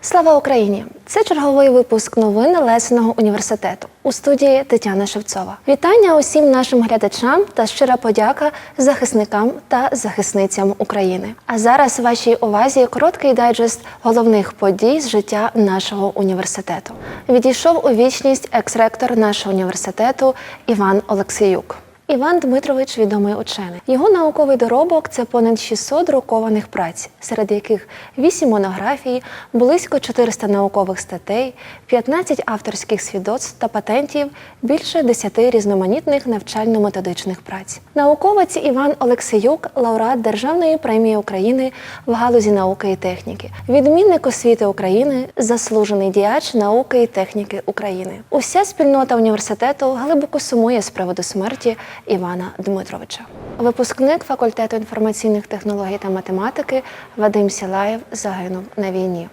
Слава Україні! Це черговий випуск новин Лесеного університету у студії Тетяна Шевцова. Вітання усім нашим глядачам та щира подяка захисникам та захисницям України. А зараз вашій увазі короткий дайджест головних подій з життя нашого університету. Відійшов у вічність екс-ректор нашого університету Іван Олексіюк. Іван Дмитрович відомий учений. Його науковий доробок це понад 600 друкованих праць, серед яких 8 монографій, близько 400 наукових статей, 15 авторських свідоцтв та патентів, більше 10 різноманітних навчально-методичних праць. Науковець Іван Олексіюк, лауреат Державної премії України в галузі науки і техніки, відмінник освіти України, заслужений діяч науки і техніки України. Уся спільнота університету глибоко сумує з приводу смерті Івана Дмитровича. Випускник факультету інформаційних технологій та математики Вадим Сілаєв загинув на війні.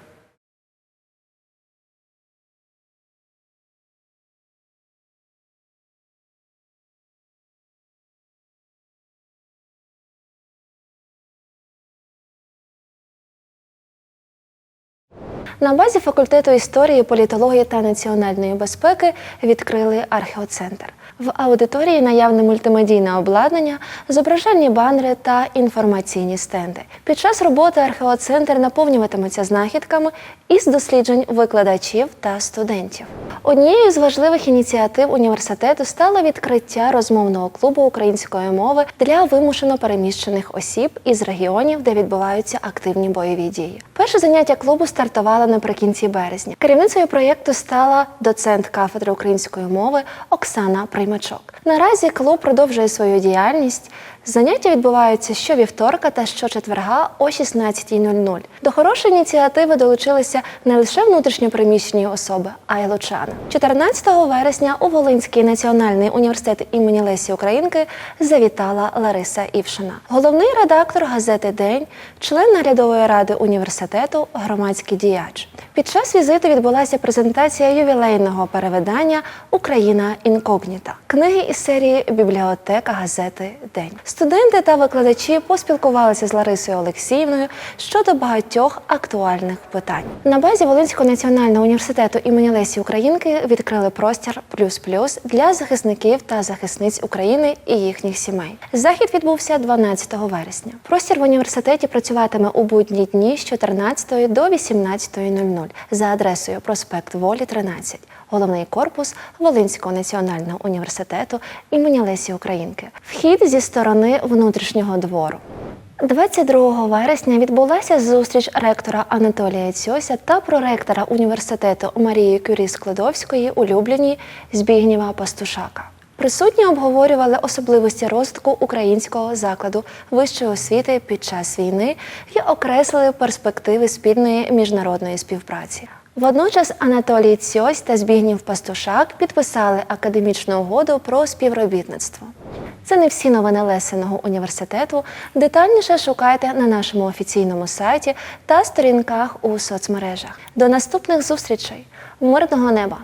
На базі факультету історії, політології та національної безпеки відкрили археоцентр. В аудиторії наявне мультимедійне обладнання, зображальні банери та інформаційні стенди. Під час роботи археоцентр наповнюватиметься знахідками із досліджень викладачів та студентів. Однією з важливих ініціатив університету стало відкриття розмовного клубу української мови для вимушено переміщених осіб із регіонів, де відбуваються активні бойові дії. Перше заняття клубу стартувало наприкінці березня. Керівницею проєкту стала доцент кафедри української мови Оксана Приймачок. Наразі клуб продовжує свою діяльність. Заняття відбуваються щовівторка та щочетверга о 16.00. До хорошої ініціативи долучилися не лише внутрішньопереміщені особи, а й лучани. 14 вересня у Волинський національний університет імені Лесі Українки завітала Лариса Івшина, головний редактор газети День, член наглядової ради університету, громадський діяч. Під час візиту відбулася презентація ювілейного перевидання Україна інкогніта книги із серії Бібліотека газети День. Студенти та викладачі поспілкувалися з Ларисою Олексіївною щодо багатьох актуальних питань. На базі Волинського національного університету імені Лесі Українки відкрили простір плюс плюс для захисників та захисниць України і їхніх сімей. Захід відбувся 12 вересня. Простір в університеті працюватиме у будні дні з 14 до 18.00 за адресою проспект Волі 13 головний корпус Волинського національного університету імені Лесі Українки. Вхід зі сторони внутрішнього двору. 22 вересня відбулася зустріч ректора Анатолія Цьося та проректора університету Марії Кюрі Складовської у Любліні Збігнєва Пастушака. Присутні обговорювали особливості розвитку українського закладу вищої освіти під час війни і окреслили перспективи спільної міжнародної співпраці. Водночас Анатолій Цьось та Збігнів Пастушак підписали академічну угоду про співробітництво. Це не всі новини Лесеного університету. Детальніше шукайте на нашому офіційному сайті та сторінках у соцмережах. До наступних зустрічей! Мирного неба!